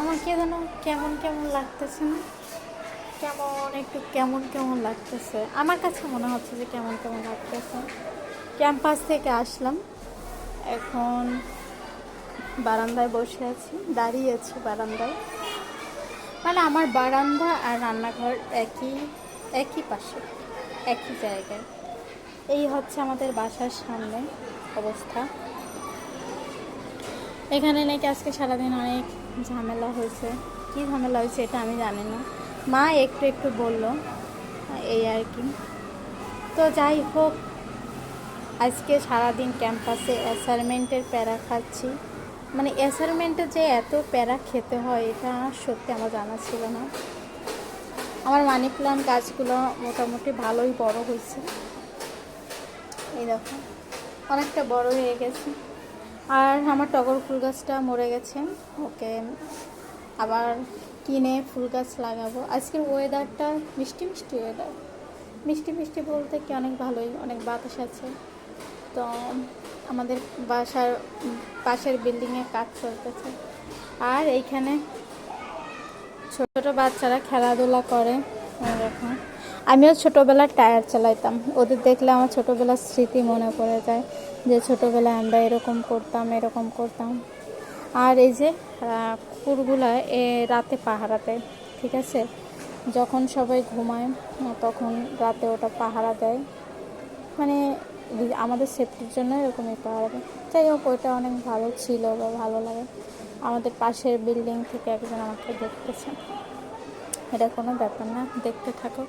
আমাকে যেন কেমন কেমন লাগতেছে না? কেমন একটু কেমন কেমন লাগতেছে? আমার কাছে মনে হচ্ছে যে কেমন কেমন লাগতেছে। ক্যাম্পাস থেকে আসলাম। এখন বারান্দায় বসে আছি, দাঁড়িয়ে আছি বারান্দায়। মানে আমার বারান্দা আর রান্নাঘর একই একই পাশে, একই জায়গায়। এই হচ্ছে আমাদের বাসার সামনে অবস্থা। এখানে নাকি আজকে সারাদিন অনেক ঝামেলা হয়েছে। কী ঝামেলা হয়েছে এটা আমি জানি না। মা একটু একটু বলল, এই আর কি। তো যাই হোক, আজকে সারাদিন ক্যাম্পাসে অ্যাসাইনমেন্টের প্যারা খাচ্ছি। মানে অ্যাসাইনমেন্টে যে এত প্যারা খেতে হয়, এটা সত্যি আমার জানা ছিল না। আমার মানি প্ল্যান্ট গাছগুলো মোটামুটি ভালোই বড় হয়েছে। এই দেখো, অনেকটা বড় হয়ে গেছে। আর আমার টগর ফুল গাছটা মরে গেছে। ওকে আবার কিনে ফুল গাছ লাগাবো। আজকের ওয়েদারটা মিষ্টি মিষ্টি ওয়েদার মিষ্টি মিষ্টি বলতে কি অনেক ভালোই, অনেক বাতাস আছে। তো আমাদের বাসার পাশের বিল্ডিংয়ে কাজ চলতেছে। আর এইখানে ছোট, ছোটো বাচ্চারা খেলাধুলা করে। এরকম আমিও ছোটোবেলার টায়ার চালাইতাম। ওদের দেখলে আমার ছোটোবেলার স্মৃতি মনে পড়ে যায়। যে ছোটোবেলায় আমরা এরকম করতাম এরকম করতাম। আর এই যে কুকুরগুলা, এ, রাতে পাহারা দেয় ঠিক আছে? যখন সবাই ঘুমায়, তখন রাতে ওটা পাহারা দেয়। মানে আমাদের সেফটির জন্য এরকমই পাওয়া যাবে যাই হোক, ওইটা অনেক ভালো ছিল বা ভালো লাগে। আমাদের পাশের বিল্ডিং থেকে একজন আমাকে দেখতেছে। এটা কোনো ব্যাপার না, দেখতে থাকো।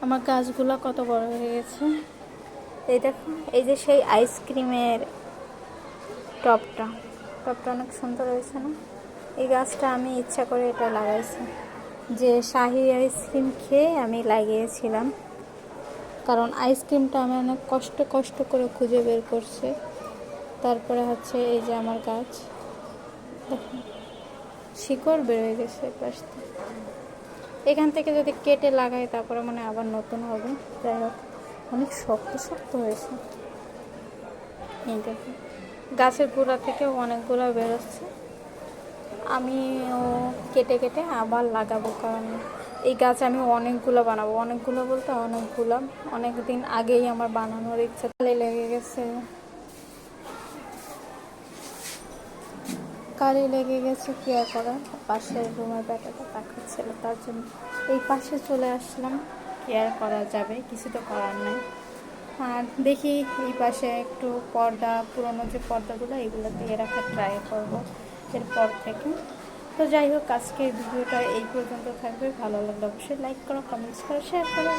আমার গাছগুলো কত বড় হয়ে গেছে। এই দেখো, এই যে সেই আইসক্রিমের টপটা টপটা অনেক সুন্দর হয়েছে না? এই গাছটা আমি ইচ্ছা করে এটা লাগাইছি। যে শাহি আইসক্রিম খেয়ে আমি লাগিয়েছিলাম। কারণ আইসক্রিমটা আমি অনেক কষ্ট কষ্ট করে খুঁজে বের করছি। তারপরে হচ্ছে এই যে আমার গাছ। দেখুন শিকড় হয়ে গেছে পাশ এখান থেকে যদি কেটে লাগাই, তারপরে মানে আবার নতুন হবে। যাই হোক। অনেক শক্ত শক্ত হয়েছে। এই দেখুন গাছের গোড়া থেকেও অনেকগুলো বেরোচ্ছে। আমিও কেটে কেটে আবার লাগাবো, কারণ এই গাছ আমি অনেকগুলো বানাবো। অনেকগুলো বলতে অনেকগুলো। অনেক দিন আগেই আমার বানানোর ইচ্ছা তাহলে লেগে গেছে। কালি লেগে গেছে কি আর করার? পাশের রুমের ব্যাটাটা তাকাচ্ছিল তার জন্য এই পাশে চলে আসলাম। কি আর করা যাবে, কিছু তো করার নাই। আর দেখি এই পাশে একটু পর্দা, পুরনো যে পর্দাগুলো এগুলো দিয়ে রাখার ট্রাই করব এরপর থেকে। তো যাই হোক, আজকের ভিডিওটা এই পর্যন্ত থাকবে। ভালো লাগলে অবশ্যই লাইক করো কমেন্টস করো শেয়ার করো।